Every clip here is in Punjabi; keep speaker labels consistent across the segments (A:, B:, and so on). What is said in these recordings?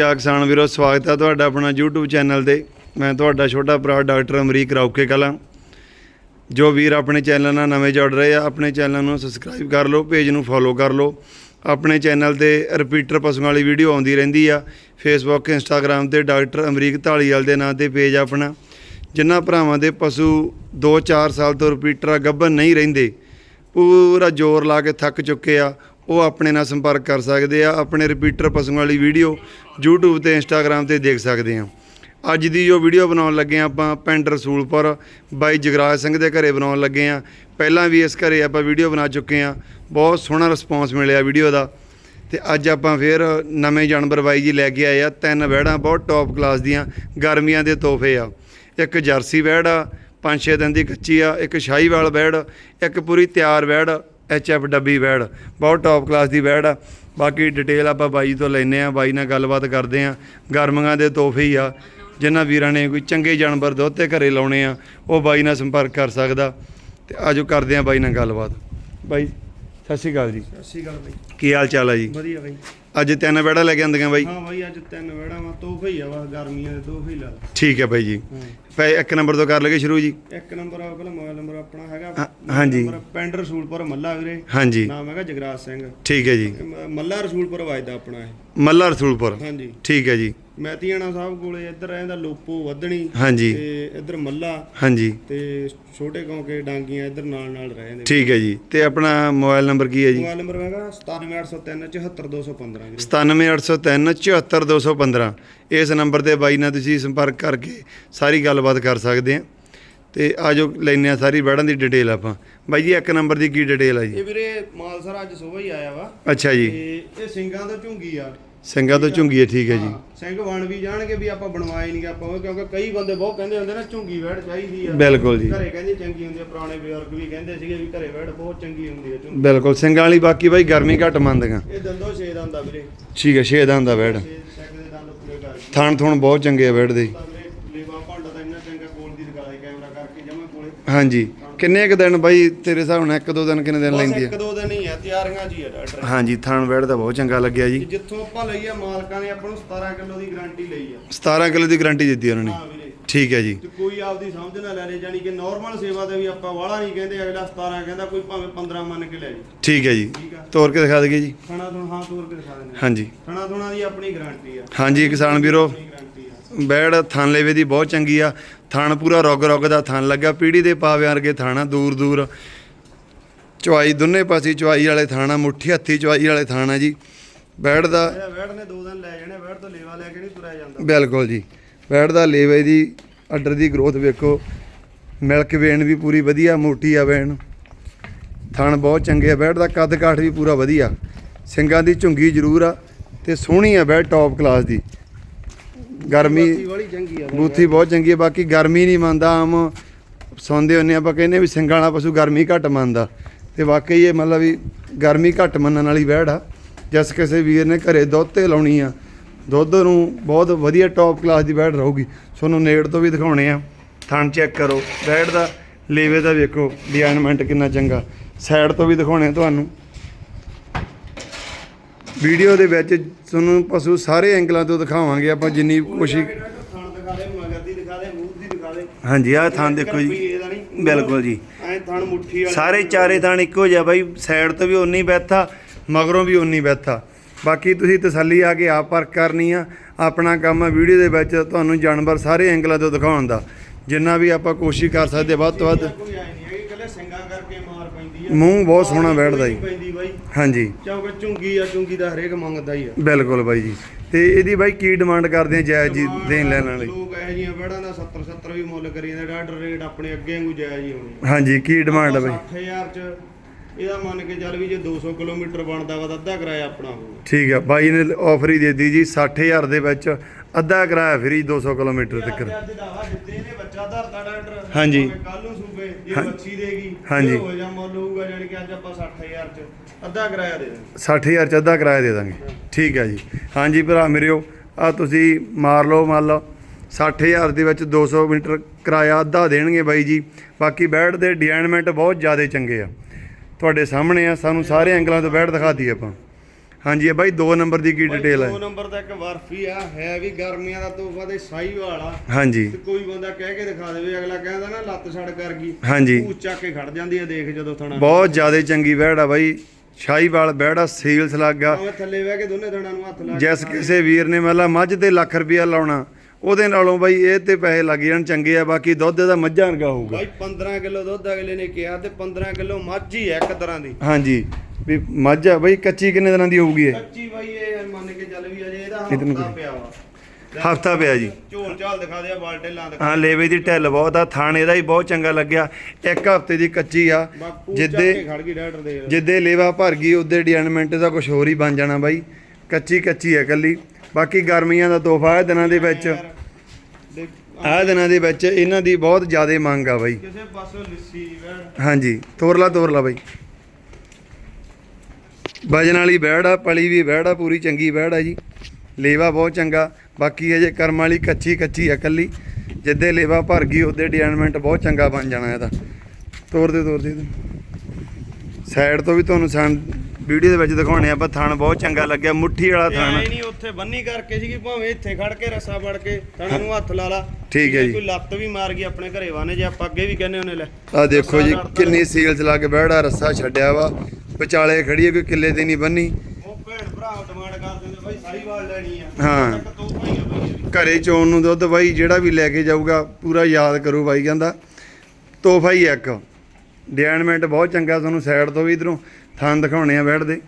A: ਆ ਕਿਸਾਨ ਵੀਰੋ, ਸਵਾਗਤ ਹੈ ਤੁਹਾਡਾ ਆਪਣਾ YouTube ਚੈਨਲ ਤੇ। ਮੈਂ ਤੁਹਾਡਾ ਛੋਟਾ ਭਰਾ ਡਾਕਟਰ ਅਮਰੀਕ ਰੌਕੇ ਕਲਾਂ। ਜੋ ਵੀਰ ਆਪਣੇ ਚੈਨਲ ਨਾਲ ਨਵੇਂ ਜੁੜ ਰਹੇ ਆ, ਆਪਣੇ ਚੈਨਲ ਨੂੰ ਸਬਸਕ੍ਰਾਈਬ ਕਰ ਲਓ ਪੇਜ ਨੂੰ ਫੋਲੋ ਕਰ ਲਓ। ਆਪਣੇ ਚੈਨਲ ਤੇ ਰਿਪੀਟਰ ਪਸ਼ੂਆਂ ਵਾਲੀ ਵੀਡੀਓ ਆਉਂਦੀ ਰਹਿੰਦੀ ਆ। ਫੇਸਬੁੱਕ ਇੰਸਟਾਗ੍ਰam ਤੇ ਡਾਕਟਰ ਅਮਰੀਕ ਢਾਲੀਵਾਲ ਦੇ ਨਾਂ ਤੇ ਪੇਜ ਆਪਣਾ। ਜਿਨ੍ਹਾਂ ਭਰਾਵਾਂ ਦੇ ਪਸ਼ੂ 2-4 ਸਾਲ ਤੋਂ ਰਿਪੀਟਰ ਗੱਭਨ ਨਹੀਂ ਰਹਿੰਦੇ। ਪੂਰਾ ਜ਼ੋਰ ਲਾ ਕੇ ਥੱਕ ਚੁੱਕੇ ਆ। ਉਹ ਆਪਣੇ ਨਾਲ ਸੰਪਰਕ ਕਰ ਸਕਦੇ ਆ, ਆਪਣੇ ਰਿਪੀਟਰ ਪਸ਼ੂਆਂ ਵਾਲੀ ਵੀਡੀਓ YouTube ਤੇ Instagram ਤੇ ਦੇਖ ਸਕਦੇ ਆ। ਅੱਜ ਦੀ ਜੋ ਵੀਡੀਓ ਬਣਾਉਣ ਲੱਗੇ ਆ ਆਪਾਂ ਪਿੰਡ ਰਸੂਲਪੁਰ, ਬਾਈ ਜਗਰਾਜ ਸਿੰਘ ਦੇ ਘਰੇ ਬਣਾਉਣ ਲੱਗੇ ਆ। ਪਹਿਲਾਂ ਵੀ ਇਸ ਘਰੇ ਆਪਾਂ ਵੀਡੀਓ ਬਣਾ ਚੁੱਕੇ ਆ। ਬਹੁਤ ਸੋਹਣਾ ਰਿਸਪੌਂਸ ਮਿਲਿਆ ਵੀਡੀਓ ਦਾ। ਤੇ ਅੱਜ ਆਪਾਂ ਫੇਰ ਨਵੇਂ ਜਾਨਵਰ ਬਾਈ ਜੀ ਲੈ ਕੇ ਆਏ ਆ। ਤਿੰਨ ਵਹਿੜਾਂ ਬਹੁਤ ਟੌਪ ਕਲਾਸ ਦੀਆਂ, ਗਰਮੀਆਂ ਦੇ ਤੋਹਫੇ ਆ। ਇੱਕ ਜਰਸੀ ਵਹਿੜ ਆ, ਪੰਜ ਛੇ ਦਿਨ ਦੀ ਕੱਚੀ ਆ, ਇੱਕ ਸ਼ਾਹੀਵਾਲ ਵਹਿੜ, ਇੱਕ ਪੂਰੀ ਤਿਆਰ ਵਹਿੜ। ਐਚ ਐਫ ਡੱਬੀ ਵਹਿੜ ਬਹੁਤ ਟੌਪ ਕਲਾਸ ਦੀ ਵਹਿੜ ਆ। ਬਾਕੀ ਡਿਟੇਲ ਆਪਾਂ ਬਾਈ ਤੋਂ ਲੈਨੇ ਆ ਬਾਈ ਨਾਲ ਗੱਲਬਾਤ ਕਰਦੇ ਆ ਗਰਮੀਆਂ ਦੇ ਤੋਹਫੇ ਹੀ ਆ। ਜਿਨ੍ਹਾਂ ਵੀਰਾਂ ਨੇ ਕੋਈ ਚੰਗੇ ਜਾਨਵਰ ਦੁੱਧ ਤੇ ਘਰੇ ਲਾਉਣੇ ਆ ਉਹ ਬਾਈ ਨਾਲ ਸੰਪਰਕ ਕਰ ਸਕਦਾ। ਤੇ ਆਜੋ ਕਰਦੇ ਆ ਬਾਈ ਨਾਲ ਗੱਲਬਾਤ। ਬਾਈ ਸਤਿ ਸ਼੍ਰੀ ਅਕਾਲ ਜੀ।
B: ਸਤਿ ਸ਼੍ਰੀ ਅਕਾਲ ਬਾਈ।
A: ਕੀ ਹਾਲ ਚਾਲ ਆ ਜੀ?
B: ਵਧੀਆ ਬਾਈ।
A: ਅੱਜ ਤਿੰਨ ਵਹਿੜਾਂ ਲੈ ਕੇ ਆਂਦੀਆਂ ਬਾਈ?
B: ਹਾਂ ਬਾਈ ਅੱਜ ਤਿੰਨ ਵੇੜਾ ਵਾ ਤੋਹਫੇ ਹੀ ਆ ਵਾ ਗਰਮੀਆਂ ਦੇ ਤੋਹਫੇ ਲਾ।
A: ਠੀਕ ਹੈ ਬਾਈ ਜੀ। ਪੈ ਇੱਕ ਨੰਬਰ ਤੋਂ ਕਰ ਲਗੇ ਸ਼ੁਰੂ ਜੀ।
B: ਇੱਕ ਨੰਬਰ ਆ ਪਹਿਲਾਂ ਮੋਬਾਈਲ ਨੰਬਰ ਆਪਣਾ ਹੈਗਾ।
A: ਹਾਂਜੀ।
B: ਨੰਬਰ ਪਿੰਡ ਰਸੂਲਪੁਰ ਮੱਲਾ ਵੀਰੇ।
A: ਹਾਂਜੀ।
B: ਨਾਮ ਹੈਗਾ ਜਗਰਾਜ ਸਿੰਘ।
A: ਠੀਕ ਹੈ ਜੀ।
B: ਮੱਲਾ ਰਸੂਲਪੁਰ ਵਜਦਾ ਆਪਣਾ ਇਹ।
A: ਮੱਲਾ ਰਸੂਲਪੁਰ
B: ਹਾਂਜੀ।
A: ਠੀਕ ਹੈ ਜੀ।
B: ਮੈਤੀਆਣਾ ਸਾਹਿਬ ਕੋਲੇ ਇੱਧਰ ਰਹਿੰਦਾ ਲੋਪੋ ਵਧਣੀ
A: ਹਾਂਜੀ।
B: ਤੇ ਇੱਧਰ ਮੱਲਾ
A: ਹਾਂਜੀ।
B: ਤੇ ਛੋਟੇ ਕੌਂਕੇ ਡਾਂਗੀਆਂ ਇੱਧਰ ਨਾਲ ਨਾਲ ਰਹਿੰਦੇ
A: ਠੀਕ ਹੈ ਜੀ। ਤੇ ਆਪਣਾ ਮੋਬਾਈਲ ਨੰਬਰ ਕੀ ਹੈ ਜੀ?
B: ਮੋਬਾਈਲ ਨੰਬਰ ਹੈਗਾ 97803 74215 ਵੀਰੇ
A: 97803 74215 ਇਸ ਨੰਬਰ ਤੇ ਬਾਈ ਨਾਲ ਤੁਸੀਂ ਸੰਪਰਕ ਕਰਕੇ ਸਾਰੀ ਗੱਲਬਾਤ ਕਰ ਸਕਦੇ ਆ। ਤੇ ਆਜੋ ਲੈਨੇ ਆ ਸਾਰੀ ਬੈੜਾਂ ਦੀ ਡਿਟੇਲ ਆਪਾਂ। ਬਾਈ ਜੀ ਇੱਕ ਨੰਬਰ ਦੀ ਕੀ ਡਿਟੇਲ ਆ ਜੀ?
B: ਇਹ ਵੀਰੇ ਮਾਲ ਸਰ ਅੱਜ ਸੁਬਹ ਹੀ ਆਇਆ ਵਾ।
A: ਅੱਛਾ ਜੀ।
B: ਤੇ ਇਹ ਸਿੰਘਾਂ ਤੋਂ ਝੁੰਗੀ ਆ।
A: ਸਿੰਘਾਂ ਤੋਂ ਝੁੰਗੀ ਹੈ ਠੀਕ ਹੈ ਜੀ।
B: ਸਿੰਘ ਬਣ ਵੀ ਜਾਣਗੇ ਵੀ ਆਪਾਂ ਬਣਵਾਏ ਨਹੀਂ ਆਪਾਂ ਉਹ ਕਿਉਂਕਿ ਕਈ ਬੰਦੇ ਬਹੁਤ ਕਹਿੰਦੇ ਹੁੰਦੇ ਨਾ ਝੁੰਗੀ ਵੈੜ ਚਾਹੀਦੀ ਆ।
A: ਬਿਲਕੁਲ ਜੀ।
B: ਘਰੇ ਕਹਿੰਦੇ ਚੰਗੀ ਹੁੰਦੀ ਆ ਪੁਰਾਣੇ ਬਜ਼ੁਰਗ ਵੀ ਕਹਿੰਦੇ ਸੀਗੇ ਵੀ ਘਰੇ ਵੈੜ ਬਹੁਤ ਚੰਗੀ ਹੁੰਦੀ ਆ ਝੁੰਗੀ।
A: ਬਿਲਕੁਲ ਸਿੰਘਾਂ ਵਾਲੀ ਬਾਕੀ ਬਾਈ ਗਰਮੀ ਘੱਟ ਮੰਨਦੀਆਂ
B: ਇਹ ਦੰਦੋ ਛੇ ਦੰਦ ਆ ਵੀਰੇ।
A: ਠੀਕ ਹੈ ਛੇ ਦੰਦ
B: ਕਰ ਦਿੱਤੇ
A: ਥਣ ਥੁਣ ਬਹੁਤ ਚੰਗੇ ਆ ਬੈੜ ਦੇ
B: ਤਾਂ ਵੀਰੇ ਲੇਵਾ ਭਾਂਡਾ ਤਾਂ ਇੰਨਾ ਚੰਗਾ ਕੋਲ ਦੀ ਦਿਖਾ ਦੇ ਕੈਮਰਾ ਕਰਕੇ ਜਮਾ ਕੋਲੇ
A: ਹਾਂਜੀ। ਕਿੰਨੇ ਕੁ ਦਿਨ ਬਾਈ ਤੇਰੇ ਹਿਸਾਬ ਨਾਲ ਇੱਕ ਦੋ ਦਿਨ ਕਿੰਨੇ ਦਿਨ
B: ਬਸ
A: ਲੈਂਦੀ
B: ਇੱਕ
A: ਹੈ
B: ਦੋ ਦਿਨ ਹੀ ਆ ਤਿਆਰੀਆਂ ਜੀ ਆ ਡਾਕਟਰ।
A: ਹਾਂਜੀ ਥਣ ਬੈੜ ਦਾ ਬਹੁਤ ਚੰਗਾ ਲੱਗਿਆ ਜੀ।
B: ਜਿੱਥੋਂ ਆਪਾਂ ਲਈ ਆ ਮਾਲਕਾਂ ਨੇ ਆਪਾਂ ਨੂੰ 17 ਕਿਲੋ ਦੀ ਗਾਰੰਟੀ ਲਈ ਆ।
A: 17 ਕਿਲੋ ਦੀ ਗਾਰੰਟੀ ਦਿੱਤੀ ਉਹਨਾਂ ਨੇ।
B: ਹਾਂ ਵੀਰੇ।
A: ਠੀਕ ਹੈ ਜੀ।
B: ਤੇ ਕੋਈ ਆਪਦੀ ਸਮਝ ਨਾ ਲੈ ਲੈ ਜਾਨੀ ਕਿ ਨਾਰਮਲ ਸੇਵਾ ਤੇ ਵੀ ਆਪਾਂ ਵਾਲਾ ਨਹੀਂ ਕਹਿੰਦੇ ਅਗਲਾ 17 ਕਹਿੰਦਾ ਕੋਈ ਭਾਵੇਂ 15 ਮੰਨ ਕੇ ਲੈ ਜੀ।
A: ਠੀਕ ਹੈ ਜੀ।
B: ਠੀਕ ਆ।
A: ਤੋਰ ਕੇ ਦਿਖਾ ਦਈਏ ਜੀ।
B: ਖਾਣਾ ਤੋਂ ਹਾਂ ਤੋਰ ਕੇ ਦਿਖਾ ਦਿੰਦੇ
A: ਹਾਂਜੀ।
B: ਖਾਣਾ ਥੋਣਾ ਦੀ ਆਪਣੀ ਗਾਰੰਟੀ ਆ।
A: ਹਾਂਜੀ ਕਿਸਾਨ ਵੀਰੋ।
B: ਆਪਣੀ ਗਾਰੰਟੀ ਆ
A: ਬੈੜ ਥਣ ਲੇਵੇ ਦੀ ਬਹੁਤ ਚੰਗੀ ਆ। ਥਣ ਪੂਰਾ ਰੁੱਗ ਰੁੱਗ ਦਾ ਥਣ ਲੱਗਾ ਪੀੜੀ ਦੇ ਪਾਵਿਆਂ ਵਰਗੇ ਥਾਣਾ ਦੂਰ ਦੂਰ। ਚੁਆਈ ਦੋਨੇ ਪਾਸੇ ਚੁਆਈ ਵਾਲੇ ਥਾਣਾ ਮੁੱਠੀ ਹੱਥੀ ਚੁਆਈ ਵਾਲੇ ਥਾਣਾ ਜੀ। ਬੈੜ ਦਾ
B: ਇਹ ਵੈੜ ਨੇ ਦੋ ਦਿਨ ਲੈ ਜਾਣੇ ਵੈੜ ਤੋਂ ਲੇਵਾ ਲੈ ਕੇ ਨਹੀਂ ਤੁਰਿਆ ਜਾਂਦਾ।
A: ਬਿਲਕੁਲ ਜੀ। ਬੈੜ ਦਾ ਲੇਵੇ ਦੀ ਅੱਡਰ ਦੀ ਗਰੋਥ ਵੇਖੋ। ਮਿਲਕ ਵੇਣ ਵੀ ਪੂਰੀ ਵਧੀਆ ਮੋਟੀ ਆ ਵੇਣ। ਥਣ ਬਹੁਤ ਚੰਗੇ ਆ। ਬੈੜ ਦਾ ਕੱਦ ਕਾਠ ਵੀ ਪੂਰਾ ਵਧੀਆ। ਸਿੰਘਾਂ ਦੀ ਝੁੰਗੀ ਜ਼ਰੂਰ ਆ ਤੇ ਸੋਹਣੀ ਆ ਬੈੜ ਟੌਪ ਕਲਾਸ ਦੀ। ਗਰਮੀ
B: ਵਾਲੀ ਚੰਗੀ ਆ।
A: ਬੂਥੀ ਬਹੁਤ ਚੰਗੀ ਹੈ ਬਾਕੀ ਗਰਮੀ ਨਹੀਂ ਮੰਨਦਾ ਆਮ ਸੁਣਦੇ ਹੁੰਨੇ ਆਪਾਂ ਕਹਿੰਦੇ ਵੀ ਸਿੰਘਾਂ ਵਾਲਾ ਪਸ਼ੂ ਗਰਮੀ ਘੱਟ ਮੰਨਦਾ। ਤੇ ਵਾਕਈ ਇਹ ਮਤਲਬ ਵੀ ਗਰਮੀ ਘੱਟ ਮੰਨਣ ਵਾਲੀ ਵਹਿੜ ਆ। ਜਿਸ ਕਿਸੇ ਵੀਰ ਨੇ ਘਰੇ ਦੁੱਧ ਤੇ ਲਾਉਣੀ ਆ ਦੁੱਧ ਨੂੰ ਬਹੁਤ ਵਧੀਆ ਟੌਪ ਕਲਾਸ ਦੀ ਵਹਿੜ ਰਹੂਗੀ। ਤੁਹਾਨੂੰ ਨੇੜ ਤੋਂ ਵੀ ਦਿਖਾਉਣੇ ਆ। ਥਣ ਚੈੱਕ ਕਰੋ। ਵਹਿੜ ਦਾ ਲੇਵੇ ਦਾ ਵੇਖੋ ਡਿਜ਼ਾਈਨਮੈਂਟ ਕਿੰਨਾ ਚੰਗਾ। ਸਾਈਡ ਤੋਂ ਵੀ ਦਿਖਾਉਣੇ ਤੁਹਾਨੂੰ। ਵੀਡੀਓ ਦੇ ਵਿੱਚ ਤੁਹਾਨੂੰ ਪਸ਼ੂ ਸਾਰੇ ਐਂਗਲਾਂ ਤੋਂ ਦਿਖਾਵਾਂਗੇ ਆਪਾਂ ਜਿੰਨੀ ਕੋਸ਼ਿਸ਼
B: ਥਣ ਦਿਖਾ ਦੇ ਮਗਰ ਦੀ ਦਿਖਾ ਦੇ ਮੂੰਹ ਦੀ ਦਿਖਾ ਦੇ।
A: ਹਾਂਜੀ ਆਹ ਥਾਂ ਦੇਖੋ ਜੀ। ਬਿਲਕੁਲ ਜੀ।
B: ਐ ਥਣ ਮੁੱਠੀ ਵਾਲਾ
A: ਸਾਰੇ ਚਾਰੇ ਥਾਂ ਇੱਕੋ ਜਿਹਾ ਬਾਈ ਸਾਈਡ ਤੋਂ ਵੀ ਉਨੀ ਬੈਠਾ ਮਗਰੋਂ ਵੀ ਉਨੀ ਬੈਠਾ। ਬਾਕੀ ਤੁਸੀਂ ਤਸੱਲੀ ਆ ਕੇ ਆਪ ਪਰਖ ਕਰਨੀ ਆ ਆਪਣਾ ਕੰਮ ਆ ਵੀਡੀਓ ਦੇ ਵਿੱਚ ਤੁਹਾਨੂੰ ਜਾਨਵਰ ਸਾਰੇ ਐਂਗਲਾਂ ਤੋਂ ਦਿਖਾਉਣ ਦਾ। ਜਿੰਨਾ ਵੀ ਆਪਾਂ ਕੋਸ਼ਿਸ਼ ਕਰ ਸਕਦੇ ਵੱਧ ਤੋਂ ਵੱਧ
B: ਕੋਈ ਆਈ ਨਹੀਂ ਹੈਗੀ ਕੱਲੇ ਸਿੰਘਾਂ ਕਰਕੇ ਮਾਰ ਪੈਂਦੀ ਆ
A: ਮੂੰਹ ਬਹੁਤ ਸੋਹਣਾ ਬੈਠਦਾ ਜੀ।
B: ਪੈਂਦੀ ਬਾਈ।
A: ਹਾਂਜੀ।
B: ਕਿਉਂਕਿ ਝੁੰਗੀ ਆ ਝੁੰਗੀ ਦਾ ਹਰੇਕ ਮੰਗਦਾ ਹੀ ਆ।
A: ਬਿਲਕੁਲ ਬਾਈ ਜੀ। ਤੇ ਇਹਦੀ ਬਾਈ ਕੀ ਡਿਮਾਂਡ ਕਰਦੇ ਆ ਜਾਇਜ਼ ਜੀ ਦੇਣ ਲੈਣ ਵਾਲੀ?
B: ਲੋਕ ਇਹ ਜੀਆਂ ਵੜਾਂ ਦਾ 70 70 ਵੀ ਮੁੱਲ ਕਰੀ ਜਾਂਦੇ ਡਾਕਟਰ ਰੇਟ ਆਪਣੇ ਅੱਗੇ ਵਾਂਗੂ ਜਾਇਜ਼ ਹੀ ਹੋਣੀ
A: ਹਾਂਜੀ ਕੀ ਡਿਮਾਂਡ ਆ ਬਾਈ?
B: 60000 ਚ ਇਹਦਾ ਮੰਨ ਕੇ ਚੱਲ ਵੀ ਜੇ 200 ਕਿਲੋਮੀਟਰ ਬਣਦਾ ਵਾ ਤਾਂ ਅੱਧਾ ਕਿਰਾਇਆ ਆਪਣਾ ਹੋਊਗਾ।
A: ਠੀਕ ਆ ਬਾਈ ਨੇ ਆਫਰ ਹੀ ਦੇ ਦਿੱਤੀ ਜੀ 60000 ਦੇ ਵਿੱਚ ਅੱਧਾ ਕਿਰਾਇਆ ਫਰੀ 200 ਕਿਲੋਮੀਟਰ ਤੱਕ।
B: ਅੱਜ ਦਾਵਾ ਦਿੱਤੇ ਨੇ ਬੱਚਾ ਧਰਤਾ ਡਾਕਟਰ।
A: ਹਾਂਜੀ।
B: ਕੱਲ ਨੂੰ ਸੂਬੇ ਜੇ ਬੱਚੀ ਦੇਗੀ
A: ਹਾਂਜੀ।
B: ਹੋ ਜਾ ਮੁੱਲ ਹੋਊਗਾ ਜਾਨੀ ਕਿ ਅੱਜ ਆਪਾਂ 60000 ਚ ਅੱਧਾ ਕਿਰਾਇਆ ਦੇ ਦਾਂਗੇ
A: 60000 ਚ ਅੱਧਾ ਕਿਰਾਇਆ ਦੇ ਦਾਂਗੇ। ਠੀਕ ਹੈ ਜੀ। ਹਾਂਜੀ ਭਰਾ ਮੇਰਿਓ ਆ ਤੁਸੀਂ ਮਾਰ ਲਓ ਮੰਨ ਲਓ। 60000 ਦੇ ਵਿੱਚ 200 ਮੀਟਰ ਕਿਰਾਇਆ ਅੱਧਾ ਦੇਣਗੇ ਬਾਈ ਜੀ। ਬਾਕੀ ਬੈਡ ਦੇ ਡਿਜ਼ਾਈਨਮੈਂਟ ਬਹੁਤ ਜ਼ਿਆਦਾ ਚੰਗੇ ਆ। ਤੁਹਾਡੇ ਸਾਹਮਣੇ ਆ ਸਾਨੂੰ ਸਾਰੇ ਐਂਗਲਾਂ ਤੋਂ ਬੈਡ ਦਿਖਾਤੀ ਆਪਾਂ। ਹਾਂਜੀ ਇਹ ਬਾਈ 2 ਨੰਬਰ ਦੀ ਕੀ ਡਿਟੇਲ ਹੈ
B: ਨੰਬਰ ਦਾ ਇੱਕ ਬਰਫੀ ਆ ਹੈ ਵੀ ਗਰਮੀਆਂ ਦਾ ਤੋਹਫਾ ਤੇ ਸਾਈਵਾਲ ਆ।
A: ਹਾਂਜੀ।
B: ਤੇ ਕੋਈ ਬੰਦਾ ਕਹਿ ਕੇ ਦਿਖਾ ਦੇਵੇ ਅਗਲਾ ਕਹਿੰਦਾ ਨਾ ਲੱਤ ਛੜ ਕਰ ਗਈ
A: ਹਾਂਜੀ।
B: ਭੂਤ ਚੱਕ ਕੇ ਖੜ ਜਾਂਦੀ ਆ ਦੇਖ ਜਦੋਂ ਥਣਾ।
A: ਬਹੁਤ ਜ਼ਿਆਦਾ ਚੰਗੀ ਵਹਿੜ ਆ ਬਾਈ। ਸ਼ਾਹੀਵਾਲ ਵਹਿੜਾ ਸੇਲਸ ਲੱਗਾ
B: ਥੱਲੇ ਬਹਿ ਕੇ ਦੋਨੇ ਥਣਾਂ ਨੂੰ ਹੱਥ ਲਾ
A: ਜਿਸ ਕਿਸੇ ਵੀਰ ਨੇ ਮਤਲਬ ਮੱਝ ਤੇ ਲੱਖ ਰੁਪਇਆ ਲਾਉਣਾ ਉਹਦੇ ਨਾਲੋਂ ਬਾਈ ਇਹ ਤੇ ਪੈਸੇ ਲੱਗ ਜਾਣ ਚੰਗੇ ਆ ਬਾਕੀ ਦੁੱਧ ਦਾ ਮੱਝਾਂ ਵਰਗਾ ਹੋਊਗਾ।
B: ਬਾਈ 15 ਕਿਲੋ ਦੁੱਧ ਅਗਲੇ ਨੇ ਕਿਹਾ ਤੇ 15 ਕਿਲੋ ਮੱਝ ਹੀ ਹੈ ਇੱਕ ਤਰ੍ਹਾਂ ਦੀ।
A: ਹਾਂਜੀ। ਵੀ ਮੱਝ ਆ ਬਾਈ ਕੱਚੀ ਕਿੰਨੇ ਦਿਨਾਂ ਦੀ ਹੋਊਗੀ ਇਹ?
B: ਕੱਚੀ ਬਾਈ ਇਹ ਮੰਨ ਕੇ ਚੱਲ ਵੀ ਅਜੇ ਇਹਦਾ ਹਫਤਾ? ਪਿਆ ਵਾ।
A: ਹਫਤਾ ਪਿਆ ਜੀ।
B: ਝੋਲ ਝਾਲ ਦਿਖਾ ਦੇ ਆ ਬਾਲਟੇ ਲਾਂ ਦਿਖਾ
A: ਹਾਂ ਲੇਵੇ ਦੀ ਢਿੱਲ ਬਹੁਤ ਆ ਥਾਣ ਇਹਦਾ ਹੀ ਬਹੁਤ ਚੰਗਾ ਲੱਗਿਆ। ਇੱਕ ਹਫ਼ਤੇ ਦੀ ਕੱਚੀ ਆ
B: ਬਾਪੂ ਚੱਕ ਕੇ
A: ਜਿੱਦੇ
B: ਖੜ ਗਈ ਡਾਕਟਰ ਦੇ।
A: ਜਿੱਦੇ ਲੇਵਾ ਭਰ ਗਈ ਉਹਦੇ ਡਿਜ਼ਾਈਨਮੈਂਟ ਦਾ ਕੁਝ ਹੋਰ ਹੀ ਬਣ ਜਾਣਾ ਬਾਈ। ਕੱਚੀ ਕੱਚੀ ਹੈ ਕੱਲੀ ਬਾਕੀ ਗਰਮੀਆਂ ਦਾ ਤੋਹਫਾ ਹੈ ਦਿਨਾਂ ਦੇ ਵਿੱਚ।
B: ਯਾਰ, ਦੇਖ,
A: ਆਹ ਦਿਨਾਂ ਦੇ ਵਿੱਚ ਇਹਨਾਂ ਦੀ ਬਹੁਤ ਜ਼ਿਆਦਾ ਮੰਗ ਆ ਬਾਈ।
B: ਕਿਸੇ ਪਾਸੋਂ ਲਿੱਸੀ ਵੈਣ
A: ਹਾਂਜੀ ਤੋਰਲਾ ਤੋਰਲਾ ਬਾਈ। ਵਜਨ ਵਾਲੀ ਬੈੜ ਆ, ਪਲੀ ਵੀ ਬੈੜ ਆ, ਪੂਰੀ ਚੰਗੀ ਬੈੜ ਆ ਜੀ। ਲੇਵਾ ਬਹੁਤ ਚੰਗਾ। ਬਾਕੀ ਅਜੇ ਕਰਮ ਵਾਲੀ ਕੱਚੀ ਕੱਚੀ ਆ ਕੱਲੀ ਜਿੱਦੇ ਲੇਵਾ ਭਰ ਗਈ, ਉਹਦੇ ਡਿਜ਼ਾਈਨਮੈਂਟ ਬਹੁਤ ਚੰਗਾ ਬਣ ਜਾਣਾ ਇਹਦਾ। ਤੋਰ ਦੇ ਤੋਰ ਦੇ ਸਾਈਡ ਤੋਂ ਵੀ ਤੁਹਾਨੂੰ ਸਾਨ ਵੀਡੀਓ ਦੇ ਵਿੱਚ ਦਿਖਾਉਣੇ ਆ ਪਰ ਥਣ ਬਹੁਤ ਚੰਗਾ ਲੱਗਿਆ ਮੁੱਠੀ ਵਾਲਾ ਥਣ।
B: ਐ ਨਹੀਂ ਉੱਥੇ ਬੰਨੀ ਕਰਕੇ ਸੀਗੀ ਭਾਵੇਂ ਇੱਥੇ ਖੜ ਕੇ ਰੱਸਾ ਫੜ ਕੇ ਥਣਾ ਨੂੰ ਹੱਥ ਲਾ ਲਾ।
A: ਠੀਕ ਹੈ
B: ਜੇ। ਕੋਈ ਲੱਤ ਵੀ ਮਾਰ ਗਈ ਆਪਣੇ ਘਰੇ ਵਾਨੇ ਜੇ ਆਪਾਂ ਅੱਗੇ ਵੀ ਕਹਿੰਦੇ ਉਹਨੇ ਲੈ।
A: ਆ ਦੇਖੋ ਜੀ ਕਿੰਨੀ ਸੀਲਸ ਲਾ ਕੇ ਬੈੜਾ ਰੱਸਾ ਛੱਡਿਆ ਵਾ। ਵਿਚਾਲੇ ਖੜੀ ਹੈ ਕੋਈ ਕਿੱਲੇ ਤੇ ਨਹੀਂ ਬੰਨੀ।
B: ਉਹ ਭੈਣ ਭਰਾ ਡਿਮਾਂਡ ਕਰਦੇ ਨੇ ਬਾਈ ਸਾਰੀਵਾਲ ਲੈਣੀ ਆ।
A: ਹਾਂ।
B: ਇੱਕ ਤੋਂ ਭਾਈ ਆ ਬਾਈ ਇਹ ਵੀ।
A: ਘਰੇ ਚੋਣ ਨੂੰ ਦੁੱਧ ਬਾਈ ਜਿਹੜਾ ਵੀ ਲੈ ਕੇ ਜਾਊਗਾ ਪੂਰਾ ਯਾਦ ਕਰੂ ਬਾਈ ਕਹਿੰਦਾ। ਤੋਹਫਾ ਹੈ ਇੱਕ। ਡਿਜ਼ਾਈਨਮੈਂਟ ਬਹੁਤ ਚੰਗਾ ਤੁਹਾਨੂੰ ਸਾਈਡ ਤੋਂ ਵੀ ਇਧਰੋਂ ਥਣ ਦਿਖਾਉਣੇ ਆ ਬੈਠ ਦੇ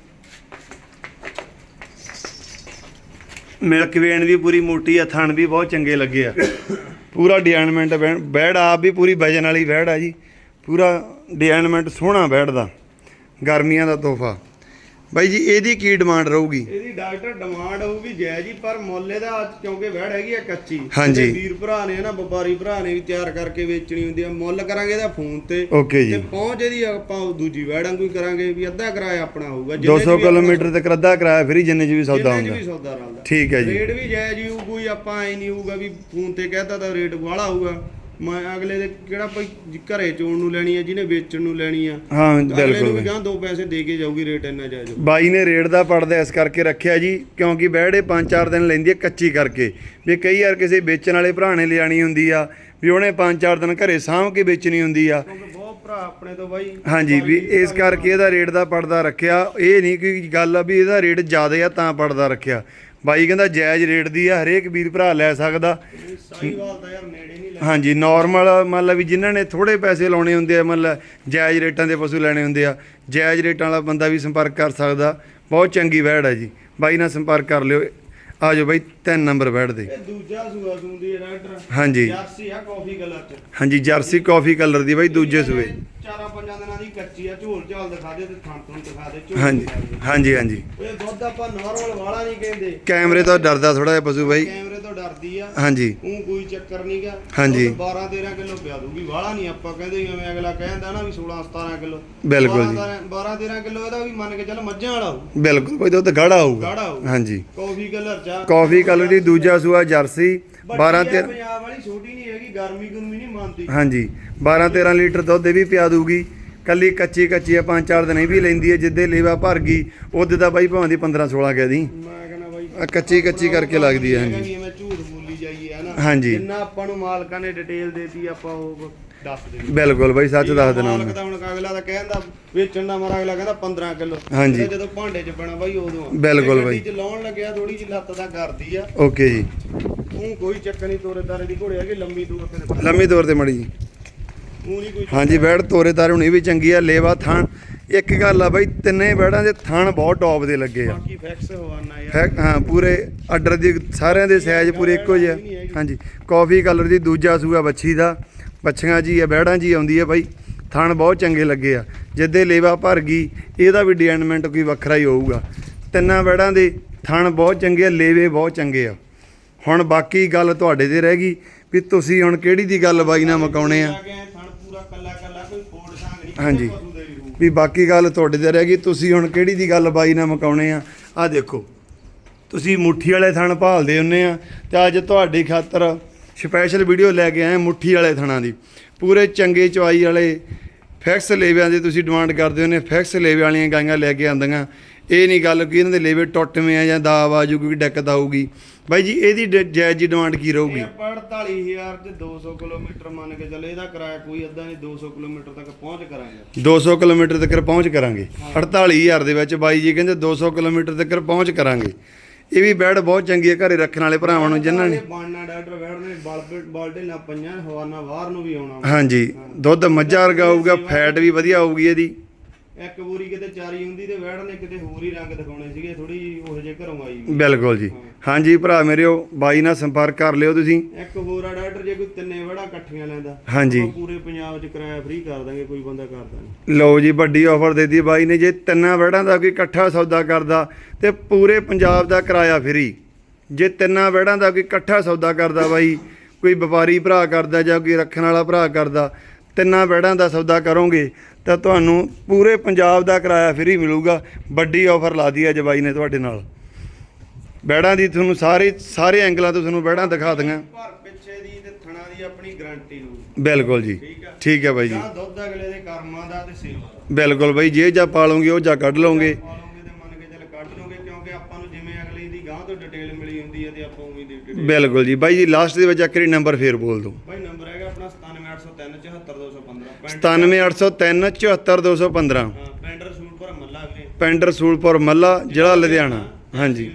A: ਮਿਲਕ ਵੇਣ ਵੀ ਪੂਰੀ ਮੋਟੀ ਆ, ਥਣ ਵੀ ਬਹੁਤ ਚੰਗੇ ਲੱਗੇ ਆ। ਪੂਰਾ ਡਿਜ਼ਾਈਨਮੈਂਟ ਬੈੜ ਆਪ ਵੀ ਪੂਰੀ ਵਜਨ ਵਾਲੀ ਬੈੜ ਆ ਜੀ। ਪੂਰਾ ਡਿਜ਼ਾਈਨਮੈਂਟ ਸੋਹਣਾ ਬੈੜ ਦਾ ਗਰਮੀਆਂ ਦਾ ਤੋਹਫਾ। ਬਾਈ ਜੀ ਇਹਦੀ ਕੀ ਡਿਮਾਂਡ ਰਹੂਗੀ?
B: ਇਹਦੀ ਡਾਕਟਰ ਡਿਮਾਂਡ ਹੋਊਗੀ ਜਾਇਜ਼ ਹੀ ਪਰ ਮੁੱਲ ਇਹਦਾ ਕਿਉਂਕਿ ਵਹਿੜ ਹੈਗੀ ਆ ਕੱਚੀ।
A: ਹਾਂਜੀ।
B: ਤੇ ਵੀਰ ਭਰਾ ਨੇ ਨਾ ਵਪਾਰੀ ਭਰਾ ਨੇ ਵੀ ਤਿਆਰ ਕਰਕੇ ਵੇਚਣੀ ਹੁੰਦੀ ਆ। ਮੁੱਲ ਕਰਾਂਗੇ ਇਹਦਾ ਫੋਨ ਤੇ।
A: ਓਕੇ ਜੀ।
B: ਤੇ ਪਹੁੰਚ ਇਹਦੀ ਆਪਾਂ ਉਹ ਦੂਜੀ ਵਹਿੜ ਵਾਂਗੂ ਹੀ ਕਰਾਂਗੇ ਵੀ ਅੱਧਾ ਕਿਰਾਇਆ ਆਪਣਾ ਹੋਊਗਾ। ਜਿੰਨੇ 'ਚ
A: 200
B: ਵੀ
A: ਕਿਲੋਮੀਟਰ ਤੱਕ ਅੱਧਾ ਕਿਰਾਇਆ ਫਰੀ ਜਿੰਨੇ 'ਚ ਵੀ ਸੌਦਾ
B: ਜਿੰਨੇ 'ਚ
A: ਹੁੰਦਾ।
B: ਵੀ ਸੌਦਾ ਰਲਦਾ।
A: ਠੀਕ ਹੈ ਜੀ।
B: ਰੇਟ ਵੀ ਜਾਇਜ਼ ਹੀ ਹੋਊ ਕੋਈ ਆਪਾਂ ਐ ਨਹੀਂ ਹੋਊਗਾ ਵੀ ਫੋਨ ਤੇ ਕਹਿਤਾ ਤਾਂ ਰੇਟ ਵਾਲਾ ਹੋਊਗਾ। ਮੈਂ ਅਗਲੇ ਦੇ ਕਿਹੜਾ ਭਾਈ ਘਰੇ ਚੋਣ ਨੂੰ ਲੈਣੀ ਆ ਜਿਹਨੇ ਵੇਚਣ ਨੂੰ ਲੈਣੀ ਆ।
A: ਹਾਂ
B: ਅਗਲੇ
A: ਬਿਲਕੁਲ
B: ਨੂੰ ਵੀ। ਗਾਂ ਦੋ ਪੈਸੇ ਦੇ ਕੇ ਜਾਊਗੀ ਰੇਟ ਇੰਨਾ ਜਾਇਜ਼। ਹੋਊ।
A: ਬਾਈ ਨੇ ਰੇਟ ਦਾ ਪੜਦਾ ਇਸ ਕਰਕੇ ਰੱਖਿਆ ਜੀ ਕਿਉਂਕਿ ਬੈੜੇ 5-4 ਦਿਨ ਲੈਂਦੀ ਹੈ ਕੱਚੀ ਕਰਕੇ। ਵੀ ਕਈ ਵਾਰ ਕਿਸੇ ਵੇਚਣ ਵਾਲੇ ਭਰਾ ਨੇ ਲਿਆਣੀ ਹੁੰਦੀ ਆ ਵੀ ਉਹਨੇ 5-4 ਦਿਨ ਘਰੇ ਸਾਂਭ ਕੇ ਵੇਚਣੀ ਹੁੰਦੀ ਆ।
B: ਕਿਉਂਕਿ ਬਹੁਤ ਭਰਾ ਆਪਣੇ ਤੋਂ ਬਾਈ
A: ਹਾਂਜੀ ਵੀ ਇਸ ਕਰਕੇ ਇਹਦਾ ਰੇਟ ਦਾ ਪੜਦਾ ਰੱਖਿਆ। ਇਹ ਨਹੀਂ ਕਿ ਗੱਲ ਆ ਵੀ ਇਹਦਾ ਰੇਟ ਜ਼ਿਆਦਾ ਆ ਤਾਂ ਪੜਦਾ ਰੱਖਿਆ। ਬਾਈ ਕਹਿੰਦਾ ਜਾਇਜ਼ ਰੇਟ ਦੀ ਆ ਹਰੇਕ ਵੀਰ ਭਰਾ ਲੈ ਸਕਦਾ।
B: ਸਾਈਵਾਲ ਦਾ ਯਾਰ ਨੇੜੇ ਨਹੀਂ ਲੱਗਦਾ
A: ਹਾਂਜੀ ਨਾਰਮਲ ਮੰਨ ਲਾ ਵੀ ਜਿਨ੍ਹਾਂ ਨੇ ਥੋੜੇ ਪੈਸੇ ਲਾਉਣੇ ਹੁੰਦੇ ਆ ਮੰਨ ਲਾ ਜਾਇਜ਼ ਰੇਟਾਂ ਦੇ ਪਸ਼ੂ ਲੈਣੇ ਹੁੰਦੇ ਆ ਜਾਇਜ਼ ਰੇਟਾਂ ਵਾਲਾ ਬੰਦਾ ਵੀ ਸੰਪਰਕ ਕਰ ਸਕਦਾ। ਬਹੁਤ ਚੰਗੀ ਵੈੜ ਹੈ ਜੀ। ਬਾਈ ਨਾਲ ਸੰਪਰਕ ਕਰ ਲਿਓ। ਆ ਜਾਓ ਬਾਈ ਤਿੰਨ ਨੰਬਰ ਵੈੜ ਦੇ।
B: ਇਹ ਦੂਜਾ ਸੂਆ ਸੂੰਦੀ ਹੈ ਡਾਕਟਰ
A: ਹਾਂਜੀ।
B: ਜਰਸੀ ਆ ਕਾਫੀ ਕਲਰ ਚ।
A: ਹਾਂਜੀ ਜਰਸੀ ਕਾਫੀ ਕਲਰ ਦੀ ਬਾਈ ਦੂਜੇ ਸੂਏ।
B: ਚਾਰਾਂ ਪੰਜਾਂ ਦਿਨਾਂ ਦੀ ਕੱਚੀ ਆ ਝੋਲ ਝਾਲ ਦਿਖਾ ਦੇ ਤੇ ਥਣ ਥਣ ਦਿਖਾ ਦੇ ਝੋਲ
A: ਹਾਂਜੀ
B: ਦਿਖਾ ਦੇ।
A: ਹਾਂਜੀ ਹਾਂਜੀ।
B: ਇਹ ਦੁੱਧ ਆਪਾਂ ਨਾਰਮਲ ਵਾਲਾ ਨਹੀਂ ਕਹਿੰਦੇ।
A: ਕੈਮਰੇ ਤੋਂ ਡਰਦਾ ਥੋੜਾ ਜਿਹਾ ਪਸ਼ੂ ਬਾਈ।
B: ਕੈਮਰੇ ਤੋਂ ਡਰਦੀ ਆ।
A: ਹਾਂਜੀ।
B: ਉਹ ਕੋਈ ਚੱਕਰ ਨਹੀਂਗਾ
A: ਹਾਂਜੀ।
B: 12 13 ਕਿਲੋ ਪਿਆ ਦੂਗੀ ਵਾਲਾ ਨਹੀਂ ਆਪਾਂ ਕਹਿੰਦੇ ਜਿਵੇਂ ਅਗਲਾ ਕਹਿੰਦਾ ਨਾ ਵੀ 16 17 ਕਿਲੋ।
A: ਬਿਲਕੁਲ ਜੀ।
B: 12 13 ਕਿਲੋ ਇਹਦਾ ਵੀ ਮੰਨ ਕੇ ਚੱਲ ਮੱਝਾਂ ਵਾਲਾ ਹੋਊ।
A: ਬਿਲਕੁਲ ਬਾਈ ਦੁੱਧ ਗਾੜਾ ਹੋਊਗਾ।
B: ਗਾੜਾ ਹੋਊ।
A: ਹਾਂਜੀ।
B: ਕਾਫੀ ਕਲਰ ਚ
A: ਕਾਫੀ ਕਲਰ ਦੀ ਦੂਜਾ ਸੂਆ ਜਰਸੀ। 12
B: 12
A: 13
B: ਪੰਜਾਬ ਵਾਲੀ ਛੋਟੀ ਨਹੀਂ ਹੈਗੀ ਗਰਮੀ ਗੁਰਮੀ ਨਹੀਂ ਮੰਨਦੀ।
A: ਹਾਂਜੀ 12 13 ਲੀਟਰ ਦੁੱਧ ਇਹ ਵੀ ਪਿਆ ਦੂਗੀ ਕੱਲੀ ਕੱਚੀ ਕੱਚੀ ਆ ਪੰਜ ਚਾਰ ਦਿਨ ਇਹ ਵੀ ਲੈਂਦੀ ਹੈ ਜਿੱਦੇ ਲੇਵਾ ਭਰ ਗਈ ਉਹਦੇ ਦਾ ਬਾਈ ਭਾਵੇਂ ਦੀ 15 16 ਕਹਿ ਦੀ।
B: ਮੈਂ ਕਹਿੰਦਾ ਬਾਈ
A: ਆਹ ਕੱਚੀ ਕੱਚੀ ਕਰਕੇ ਲੱਗਦੀ ਹੈ ਹਾਂਜੀ।
B: ਮੈਂ ਝੂਠ ਬੋਲੀ ਜਾਈਏ ਹਨਾ
A: ਹਾਂਜੀ।
B: ਜਿੰਨਾ ਆਪਾਂ ਨੂੰ ਮਾਲਕਾਂ ਨੇ ਡਿਟੇਲ ਦੇਤੀ ਆਪਾਂ ਉਹ ਦੱਸ
A: ਬਿਲਕੁਲ ਬਾਈ ਸੱਚ ਦੱਸ ਦੇਣਾ
B: ਮਾਲਕ ਦਾ ਹੁਣ ਅਗਲਾ ਤਾਂ ਕਹਿੰਦਾ ਵੇਚਣ ਦਾ ਮਾਰਾ ਅਗਲਾ ਕਹਿੰਦਾ 15 ਕਿਲੋ।
A: ਹਾਂਜੀ।
B: ਜਦੋਂ ਭਾਂਡੇ 'ਚ ਬਣਾ ਬਾਈ ਉਦੋਂ।
A: ਬਿਲਕੁਲ ਬਾਈ।
B: ਲਾਉਣ ਲੱਗਿਆ ਥੋੜੀ ਜਿਹੀ ਲੱਤ ਦਾ ਕਰਦੀ ਆ।
A: ਓਕੇ ਜੀ।
B: ਕੋਈ ਚੱਕਰ ਨਹੀਂ ਤੋਰੇ ਤਾਰੇ ਦੀ ਘੋੜੇ ਹੈਗੀ ਲੰਮੀ ਦੂਰ ਤੇ
A: ਲੰਮੀ ਤੇ ਮੜੀ ਜੀ।
B: ਉਹ ਨਹੀਂ ਕੋਈ
A: ਹਾਂਜੀ ਬੈੜ ਤੋਰੇ ਤਾਰੇ ਹੁਣੀ ਵੀ ਚੰਗੀ ਆ ਲੇਵਾ ਥਾਣ। ਇੱਕ ਗੱਲ ਆ ਬਾਈ ਤਿੰਨੇ ਬੈੜਾਂ ਦੇ ਥਾਣ ਬਹੁਤ ਟੌਪ ਦੇ ਲੱਗੇ ਆ।
B: ਬਾਕੀ ਫੈਕਸ ਹਵਾਨਾ ਯਾਰ।
A: ਹੈ ਪੂਰੇ ਆਰਡਰ ਦੀ ਸਾਰਿਆਂ ਦੇ ਸਾਈਜ਼ ਪੂਰੇ ਇੱਕੋ ਜਿਹੇ ਆ। ਹਾਂਜੀ ਕਾਫੀ ਕਲਰ ਦੀ ਦੂਜਾ ਸੂਆ ਬੱਚੀ ਦਾ। ਬੱਚੀਆਂ ਜੀ ਆ ਬੈੜਾਂ ਜੀ ਆਉਂਦੀ ਆ ਬਾਈ। ਥਣ ਬਹੁਤ ਚੰਗੇ ਲੱਗੇ ਆ। ਜਿੱਦੇ ਲੇਵਾ ਭਰ ਗਈ ਇਹਦਾ ਵੀ ਡਿਜ਼ਾਈਨਮੈਂਟ ਕੋਈ ਵੱਖਰਾ ਹੀ ਹੋਊਗਾ। ਤਿੰਨਾਂ ਬੈੜਾਂ ਦੇ ਥਣ ਬਹੁਤ ਚੰਗੇ ਆ ਲੇਵੇ ਬਹੁਤ ਚੰਗੇ ਆ। ਹੁਣ ਬਾਕੀ ਗੱਲ ਤੁਹਾਡੇ ਤੇ ਰਹਿ ਗਈ ਵੀ ਤੁਸੀਂ ਹੁਣ ਕਿਹੜੀ ਦੀ ਗੱਲ ਬਾਈ ਨਾਲ ਮਕਾਉਣੇ ਆ? ਹਾਂਜੀ।
B: ਵੀ
A: ਬਾਕੀ ਗੱਲ ਤੁਹਾਡੇ ਤੇ ਰਹਿ ਗਈ, ਤੁਸੀਂ ਹੁਣ ਕਿਹੜੀ ਦੀ ਗੱਲ ਬਾਈ ਨਾਲ ਮਕਾਉਣੇ ਆ? ਆ ਦੇਖੋ, ਤੁਸੀਂ ਮੁੱਠੀ ਵਾਲੇ ਥਣ ਭਾਲਦੇ ਹੁੰਨੇ ਆ ਤੇ ਅੱਜ ਤੁਹਾਡੀ ਖਾਤਰ ਸਪੈਸ਼ਲ ਵੀਡੀਓ ਲੈ ਕੇ ਆਏ ਮੁੱਠੀ ਵਾਲੇ ਥਣਾਂ ਦੀ। ਪੂਰੇ ਚੰਗੇ ਚਵਾਈ ਵਾਲੇ ਫੈਕਸ ਲੇਵਿਆਂ ਦੀ ਤੁਸੀਂ ਡਿਮਾਂਡ ਕਰਦੇ ਹੁੰਨੇ, ਫੈਕਸ ਲੇਵੇ ਵਾਲੀਆਂ ਗਾਈਆਂ ਲੈ ਕੇ ਆਂਦੀਆਂ ਇਹ ਨਹੀਂ ਗੱਲ ਕਿ ਇਹਨਾਂ ਦੇ ਲੇਵੇ ਟੁੱਟਵੇਂ ਆ ਜਾਂ ਦਾਬ ਆ ਜੂ ਕੋਈ ਦਿੱਕਤ ਆਊਗੀ ਬਾਈ ਜੀ ਇਹਦੀ ਡ- ਜਾਇਜ਼ ਜੀ ਡਿਮਾਂਡ ਕੀ ਰਹੂਗੀ?
B: ਇਹ ਆਪਾਂ 48000 ਤੇ 200 ਕਿਲੋਮੀਟਰ ਮੰਨ ਕੇ ਚੱਲੇ ਇਹਦਾ ਕਿਰਾਇਆ ਕੋਈ ਅੱਧਾ ਨਹੀਂ 200 ਕਿਲੋਮੀਟਰ ਤੱਕ ਪਹੁੰਚ ਕਰਾਂਗੇ।
A: 200 ਕਿਲੋਮੀਟਰ ਤੱਕ ਪਹੁੰਚ ਕਰਾਂਗੇ। 48000 ਦੇ ਵਿੱਚ ਬਾਈ ਜੀ ਕਹਿੰਦੇ 200 ਕਿਲੋਮੀਟਰ ਤੱਕ ਪਹੁੰਚ ਕਰਾਂਗੇ। ਇਹ ਵੀ ਬੈਡ ਬਹੁਤ ਚੰਗੀ ਹੈ ਘਰੇ ਰੱਖਣ ਵਾਲੇ ਭਰਾਵਾਂ ਨੂੰ ਜਿਨ੍ਹਾਂ ਨੇ
B: ਬਾਣਾ ਡਾਕਟਰ ਬੈਠ ਨੇ ਬਲਬੇ ਬਾਲਡੇ ਨਾ ਪੰਜਾਂ ਹਵਾਨਾ ਬਾਹਰ ਨੂੰ ਵੀ ਆਉਣਾ।
A: ਹਾਂਜੀ ਦੁੱਧ ਮੱਝਾਂ ਵਰਗਾ ਹੋਊਗਾ ਫੈਟ ਵੀ ਵਧੀਆ ਹੋਊਗੀ ਇਹਦੀ।
B: ਇੱਕ ਬੂਰੀ ਕਿਤੇ ਚਾਰੀ ਹੁੰਦੀ ਤੇ ਬੈਠ ਨੇ ਕਿਤੇ ਹੋਰ ਹੀ ਰੰਗ ਦਿਖਾਉਣੇ ਸੀਗੇ ਥੋੜੀ ਉਹ ਜੇ ਘਰੋਂ ਆਈ ਵੀ।
A: ਬਿਲਕੁਲ ਜੀ ਹਾਂਜੀ ਭਰਾ ਮੇਰਿਓ ਬਾਈ ਨਾਲ ਸੰਪਰਕ ਕਰ ਲਿਓ ਤੁਸੀਂ
B: ਇੱਕ ਹੋਰ ਆ ਡਾਕਟਰ ਜੇ ਕੋਈ ਤਿੰਨੇ ਵੜਾ ਇਕੱਠੀਆਂ ਲੈਂਦਾ
A: ਹਾਂਜੀ।
B: ਆਪਾਂ ਪੂਰੇ ਪੰਜਾਬ 'ਚ ਕਿਰਾਇਆ ਫ੍ਰੀ ਕਰ ਦਾਂਗੇ ਕੋਈ ਬੰਦਾ ਕਰਦਾ ਨਹੀਂ
A: ਲਓ ਜੀ ਵੱਡੀ ਆਫਰ ਦੇ ਦਿੱਤੀ ਬਾਈ ਨੇ ਜੇ ਤਿੰਨਾਂ ਵੜਾਂ ਦਾ ਕੋਈ ਇਕੱਠਾ ਸੌਦਾ ਕਰਦਾ ਤੇ ਪੂਰੇ ਪੰਜਾਬ ਦਾ ਕਿਰਾਇਆ ਫਰੀ ਜੇ ਤਿੰਨਾਂ ਵੜਾਂ ਦਾ ਕੋਈ ਇਕੱਠਾ ਸੌਦਾ ਕਰਦਾ ਬਾਈ ਕੋਈ ਵਪਾਰੀ ਭਰਾ ਕਰਦਾ ਜਾਂ ਕੋਈ ਰੱਖਣ ਵਾਲਾ ਭਰਾ ਕਰਦਾ ਤਿੰਨਾਂ ਵੜਾਂ ਦਾ ਸੌਦਾ ਕਰੋਗੇ ਤਾਂ ਤੁਹਾਨੂੰ ਪੂਰੇ ਪੰਜਾਬ ਦਾ ਕਿਰਾਇਆ ਫਰੀ ਮਿਲੂਗਾ। ਵੱਡੀ ਆਫਰ ਲਾ ਦੀ ਅੱਜ ਬਾਈ ਨੇ ਤੁਹਾਡੇ ਨਾਲ। ਵੜਾਂ ਦੀ ਤੁਹਾਨੂੰ ਸਾਰੇ ਸਾਰੇ ਐਂਗਲਾਂ ਤੋਂ ਤੁਹਾਨੂੰ ਵੜਾਂ ਦਿਖਾ ਦਾਂਗਾ
B: ਪਰ ਪਿੱਛੇ ਦੀ ਤੇ ਥਣਾ ਦੀ ਆਪਣੀ ਗਾਰੰਟੀ ਹੋਊ।
A: ਬਿਲਕੁਲ ਜੀ।
B: ਠੀਕ
A: ਹੈ ਬਾਈ ਜੀ।
B: ਜਾਂ ਦੁੱਧ ਅਗਲੇ ਦੇ ਕਰਮਾਂ ਦਾ ਤੇ ਸੇਵਾ ਦਾ।
A: ਬਿਲਕੁਲ ਬਾਈ ਜੇ ਜਾਂ ਪਾਲੋਗੇ ਉਹ ਜਾਂ ਕੱਢ ਲਓਗੇ।
B: ਦੀ ਹੈ ਦੀ
A: ਬਿਲਕੁਲ ਜੀ। ਬਾਈ ਜੀ ਲਾਸਟ ਦੇ ਵਿੱਚ ਆਖਰੀ ਨੰਬਰ ਫੇਰ ਬੋਲ ਦਿਓ।
B: ਭਾਈ ਨੰਬਰ ਹੈਗਾ ਆਪਣਾ 97803 74215
A: 97803 74215
B: ਹਾਂ ਪਿੰਡ ਰਸੂਲਪੁਰ ਮੱਲਾ ਵੀਰੇ।
A: ਮੱਲਾ ਜ਼ਿਲ੍ਹਾ ਲੁਧਿਆਣਾ। ਹਾਂਜੀ।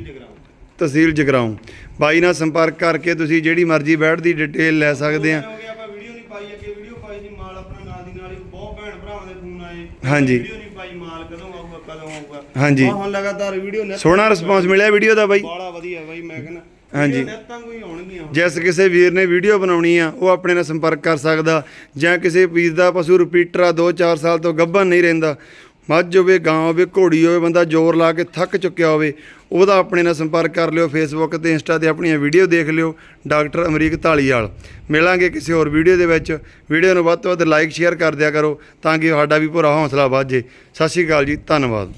B: ਤਹਿਸੀਲ ਜਗਰਾਉਂ।
A: ਬਾਈ ਨਾਲ ਸੰਪਰਕ ਕਰਕੇ ਤੁਸੀਂ ਜਿਹੜੀ ਮਰਜ਼ੀ ਬੈਡ ਦੀ ਡਿਟੇਲ ਲੈ ਸਕਦੇ ਆ।
B: ਆਪਾਂ ਵੀਡੀਓ ਨਹੀਂ ਪਾਈ ਅੱਗੇ ਵੀਡੀਓ ਪਾਈ ਸੀ ਮਾਲ ਆਪਣਾ ਨਾਲ ਦੀ ਨਾਲ ਹੀ। ਬਹੁਤ ਭੈਣ ਭਰਾਵਾਂ ਦੇ ਫੋਨ ਆਏ।
A: ਹਾਂਜੀ।
B: ਵੀਡੀਓ ਨਹੀਂ ਪਾਈ ਮਾਲ ਕਦੋਂ ਆਊਗਾ ਕਦੋਂ ਆਊਗਾ।
A: ਹਾਂਜੀ।
B: ਆਹ ਹੁਣ ਲਗਾਤਾਰ ਵੀਡੀਓ ਨੇ
A: ਸੋਹਣਾ ਰਿਸਪਾਂਸ ਮਿਲਿਆ ਵੀਡੀਓ ਦਾ ਬਾਈ।
B: ਬਾਲਾ ਵਧੀਆ ਬਾਈ ਮੈਂ ਕਹਿੰਦਾ
A: ਹਾਂਜੀ।
B: ਕੋਈ ਆਉਣਗੀਆਂ।
A: ਜਿਸ ਕਿਸੇ ਵੀਰ ਨੇ ਵੀਡੀਓ ਬਣਾਉਣੀ ਆ ਉਹ ਆਪਣੇ ਨਾਲ ਸੰਪਰਕ ਕਰ ਸਕਦਾ। ਜਾਂ ਕਿਸੇ ਵੀਰ ਦਾ ਪਸ਼ੂ ਰਿਪੀਟਰ ਆ 2-4 ਸਾਲ ਤੋਂ ਗੱਭਣ ਨਹੀਂ ਰਹਿੰਦਾ। ਮੱਝ ਹੋਵੇ ਗਾਂ ਹੋਵੇ ਘੋੜੀ ਹੋਵੇ ਬੰਦਾ ਜ਼ੋਰ ਲਾ ਕੇ ਥੱਕ ਚੁੱਕਿਆ ਹੋਵੇ ਉਹਦਾ ਆਪਣੇ ਨਾਲ ਸੰਪਰਕ ਕਰ ਲਿਓ ਫੇਸਬੁੱਕ ਤੇ ਇੰਸਟਾ ਤੇ ਆਪਣੀਆਂ ਵੀਡੀਓ ਦੇਖ ਲਿਓ ਡਾਕਟਰ ਅਮਰੀਕ ਢਾਲੀਵਾਲ ਮਿਲਾਂਗੇ ਕਿਸੇ ਹੋਰ ਵੀਡੀਓ ਦੇ ਵਿੱਚ। ਵੀਡੀਓ ਨੂੰ ਵੱਧ ਤੋਂ ਵੱਧ ਲਾਈਕ ਸ਼ੇਅਰ ਕਰ ਦਿਆ ਕਰੋ ਤਾਂ ਕਿ ਸਾਡਾ ਵੀ ਪੂਰਾ ਹੌਸਲਾ ਵੱਧ ਜੇ ਸਤਿ ਸ਼੍ਰੀ ਅਕਾਲ ਜੀ ਧੰਨਵਾਦ।